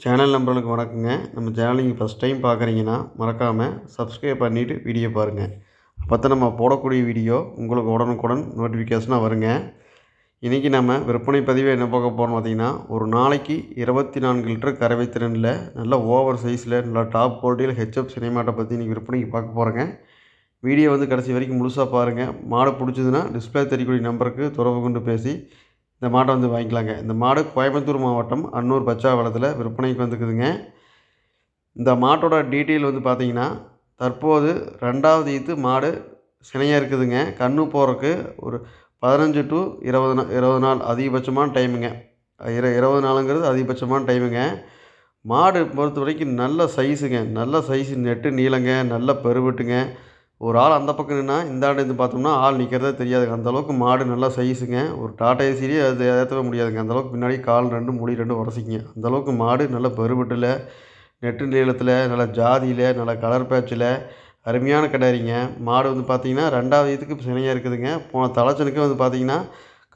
Channel நம்பர்களுக்கு வணக்கங்க. நம்ம channel நீங்கள் ஃபஸ்ட் டைம் பார்க்குறீங்கன்னா மறக்காமல் சப்ஸ்கிரைப் பண்ணிவிட்டு வீடியோ பாருங்கள் அப்போ தான் நம்ம போடக்கூடிய வீடியோ உங்களுக்கு உடனுக்குடன் நோட்டிஃபிகேஷனாக வருங்க. இன்றைக்கி நம்ம விற்பனை பதிவை என்ன பார்க்க போகிறோம் பார்த்திங்கன்னா ஒரு நாளைக்கு இருபத்தி நான்கு லிட்டர் கறவை திறனில் நல்ல ஓவர் சைஸில் நல்லா டாப் குவாலிட்டியில் ஹெச்எப் சினிமாட்டை பற்றி இன்றைக்கி விற்பனைக்கு பார்க்க போகிறேங்க வீடியோ வந்து கடைசி வரைக்கும் முழுசாக பாருங்கள் மாடு பிடிச்சதுன்னா டிஸ்பிளே தெரியக்கூடிய நம்பருக்கு தொடர்பு கொண்டு பேசி இந்த மாட்டை வந்து வாங்கிக்கலாங்க. இந்த மாடு கோயம்புத்தூர் மாவட்டம் அன்னூர் பச்சாவளத்தில் விற்பனைக்கு வந்துக்குதுங்க. இந்த மாட்டோட டீட்டெயில் வந்து பார்த்திங்கன்னா தற்போது ரெண்டாவது ஈத்து மாடு சினையாக இருக்குதுங்க. கன்று போகிறக்கு ஒரு பதினஞ்சு டு இருபது நாள் இருபது நாள் அதிகபட்சமான டைமுங்க. இர இருபது நாளுங்கிறது அதிகபட்சமான டைமுங்க. மாடு பொறுத்த வரைக்கும் நல்ல சைஸுங்க நல்ல சைஸு நெட்டு நீளங்க. நல்ல பெருவெட்டுங்க. ஒரு ஆள் அந்த பக்கம் நின்னா இந்த ஆடு இருந்து பார்த்தோம்னா ஆள் நிற்கிறதே தெரியாதுங்க. அந்தளவுக்கு மாடு நல்லா சைஸுங்க. ஒரு டாட்டா ஏசிலேயே அது ஏற்றவே முடியாதுங்க. அந்தளவுக்கு பின்னாடி கால் ரெண்டு முடி ரெண்டு உரசிங்க அந்தளவுக்கு மாடு நல்ல பருவட்டில் நெட்டு நீளத்தில் நல்ல ஜாதியில் நல்ல கலர் பேட்சில் அருமையான கிடாரிங்க மாடு வந்து பார்த்திங்கன்னா ரெண்டாவது இதுக்கு சினையாக இருக்குதுங்க. போன தலைச்சனுக்கு வந்து பார்த்திங்கன்னா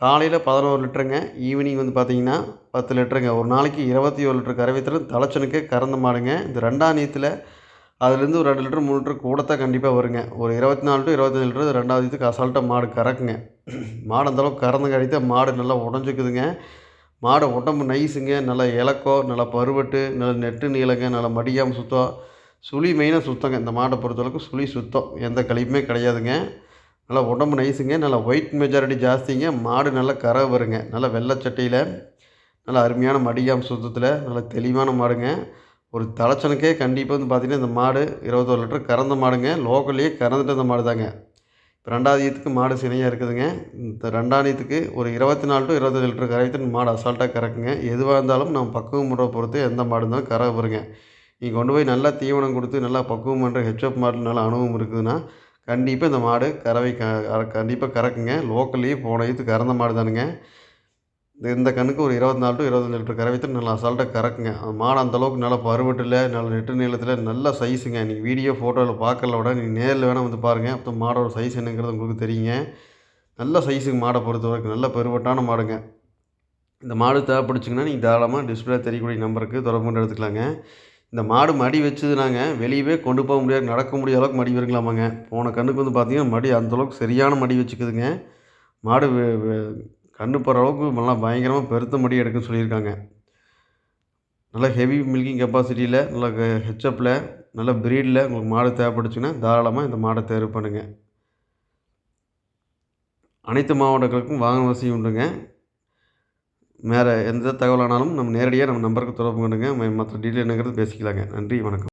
காலையில் பதினோரு லிட்டருங்க. ஈவினிங் வந்து பார்த்திங்கன்னா பத்து லிட்டருங்க. ஒரு நாளைக்கு இருபத்தி ஒரு லிட்டர் கறவை தலைச்சனுக்கு கறந்த மாடுங்க. இந்த ரெண்டாம் நீத்தில் அதுலேருந்து ஒரு ரெண்டு லிட்டர் மூணு லிட்டர் கூடத்தான் கண்டிப்பாக வருங்க. ஒரு இருபத்தி நாலு டு இருபத்தஞ்சு லிட்டர் ரெண்டாவது இதுக்கு அசால்ட்டாக மாடு கறக்குங்க. மாடு அந்தளவுக்கு கறந்து தான் மாடு நல்லா உடஞ்சிக்குதுங்க. மாடு உடம்பு நைஸுங்க. நல்லா இலக்கோ நல்லா பருவட்டு நல்ல நெட்டு நீளங்க நல்லா மடியாமல் சுத்தம். சுழி மெயினாக சுத்தங்க. இந்த மாடை பொறுத்தளவுக்கு சுழி சுத்தம். எந்த கழிப்புமே கிடையாதுங்க. நல்லா உடம்பு நைஸுங்க. நல்லா ஒயிட் மெஜாரிட்டி ஜாஸ்திங்க. மாடு நல்லா கரை வருங்க. நல்லா வெள்ளச்சட்டையில் நல்லா அருமையான மடியாம் சுத்தத்தில் நல்லா தெளிவான மாடுங்க. ஒரு தலைச்சனுக்கே கண்டிப்பாக வந்து பார்த்திங்கன்னா இந்த மாடு இருபத்தோரு லிட்டர் கறந்த மாடுங்க. லோக்கல்லையே கறந்துட்டு இந்த மாடு தாங்க இப்போ ரெண்டாவது ஈத்துக்கு மாடு சினையாக இருக்குதுங்க. இந்த ரெண்டாம் ஈத்துக்கு ஒரு இருபத்தி நாலு டு இருபத்தஞ்சு லிட்டர் கறவைத்து மாடு அசால்ட்டாக கறக்குங்க. எதுவாக இருந்தாலும் நம்ம பக்குவம் முறை பொறுத்து எந்த மாடு இருந்தாலும் கற வருங்க நீங்கள் கொண்டு போய் நல்லா தீவனம் கொடுத்து நல்லா பக்குவம் பண்ணுற ஹெச்எப் மாடு நல்லா அனுபவம் இருக்குதுன்னா கண்டிப்பாக இந்த மாடு கறவை க கண்டிப்பாக கறக்குங்க. லோக்கல்லையே போன ஈத்து கறந்த மாடு தானுங்க இந்த கண்ணுக்கு ஒரு இருபத்தி நாலு டு இருபத்தஞ்சு லிட்டர் கரை வைத்து நல்லா அசால்ட்டாக கறக்குங்க. மாடு அந்தளவுக்கு நல்லா பருவட்டில் நல்ல நெட்டு நீளத்தில் நல்ல சைஸுங்க நீங்கள் வீடியோ ஃபோட்டோவில் பார்க்கல விட நீங்கள் நேரில் வேணால் வந்து பாருங்கள் அப்போ மாடோட சைஸ் என்னங்கிறது உங்களுக்கு தெரியுங்க. நல்ல சைஸுக்கு மாடை பொறுத்த வரைக்கும் நல்ல பெருவட்டான மாடுங்க. இந்த மாடு தேவைப்படுச்சிங்கன்னா நீங்கள் தாராளமாக டிஸ்பிளே தெரியக்கூடிய நம்பருக்கு தொடர்பு கொண்டு எடுத்துக்கலாங்க. இந்த மாடு மடி வச்சதுனாங்க. வெளியவே கொண்டு போக முடியாது. நடக்க முடியாத அளவுக்கு மடி வருங்களாமாங்க. போன கண்ணுக்கு வந்து பார்த்திங்கன்னா மடி அந்தளவுக்கு சரியான மடி வச்சுக்குதுங்க. மாடு கண்ணு போகிற அளவுக்கு நல்லா பயங்கரமாக பெருத்த முடி எடுக்குன்னு சொல்லியிருக்காங்க. நல்லா ஹெவி மில்கிங் கெப்பாசிட்டியில் நல்லா ஹெச்அப்பில் நல்ல ப்ரீடில் உங்களுக்கு மாடு தேவைப்படுச்சுன்னா தாராளமாக இந்த மாடை தேர்வு பண்ணுங்கள் அனைத்து மாவட்டங்களுக்கும் வாகன வசதி உண்டுங்க. வேறு எந்த தகவலானாலும் நம்ம நேரடியாக நம்ம நம்பருக்கு தொடர்பு பண்ணுங்க மற்ற டீட்டெயில் என்னங்கிறது பேசிக்கலாங்க. நன்றி வணக்கம்.